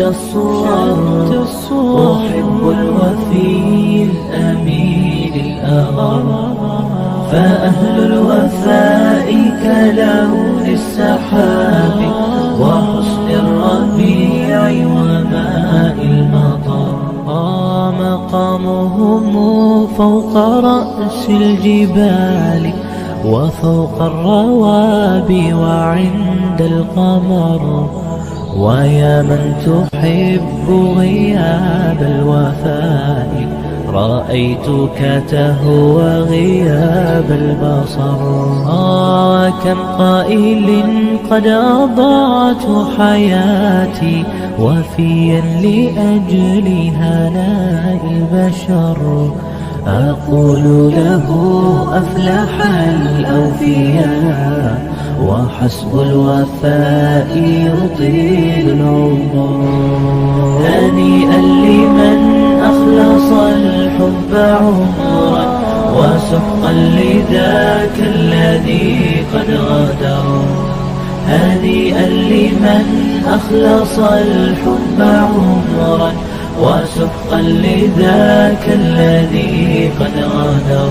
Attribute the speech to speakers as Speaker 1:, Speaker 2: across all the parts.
Speaker 1: الصور أحب الوفي الأمين الأغر فأهل الوفاء كلون السحاب وحسن الربيع وماء المطر مقامهم فوق رأس الجبال وفوق الروابي وعند القمر ويا من تحب غياب الوفاء رأيتك تهوى غياب البصر. آه كم قائل قد أضعت حياتي وفيا لأجل هناء البشر أقول له أفلح الأوفياء وحسب الوفاء يطيل العمر. هنيئا لمن أخلص الحب عمرا وسحقا لذاك الذي قد غدر هنيئا لمن أخلص الحب عمرا وسحقا لذاك الذي قد غدر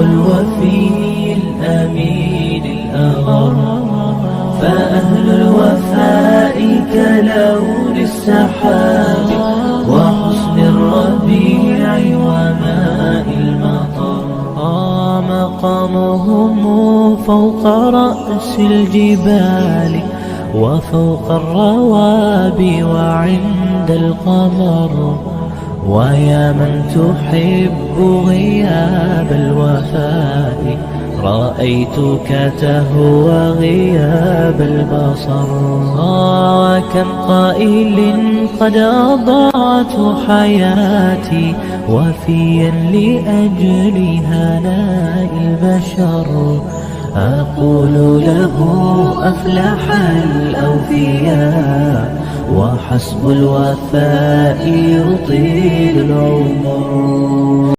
Speaker 1: الوفي الأمين الأغر فأهل الوفاء كلون السحاب وحسن الربيع وماء المطر. مقامهم فوق رأس الجبال وفوق الروابي وعند القمر. ويا من تحب غياب الوفاء؟ رأيتك تهوى غياب البصر. آه كم قائل قد أضعت حياتي وفيا لأجل هناء البشر. أقول له أفلح الأوفياء. وحسب الوفاء يطيل العمر.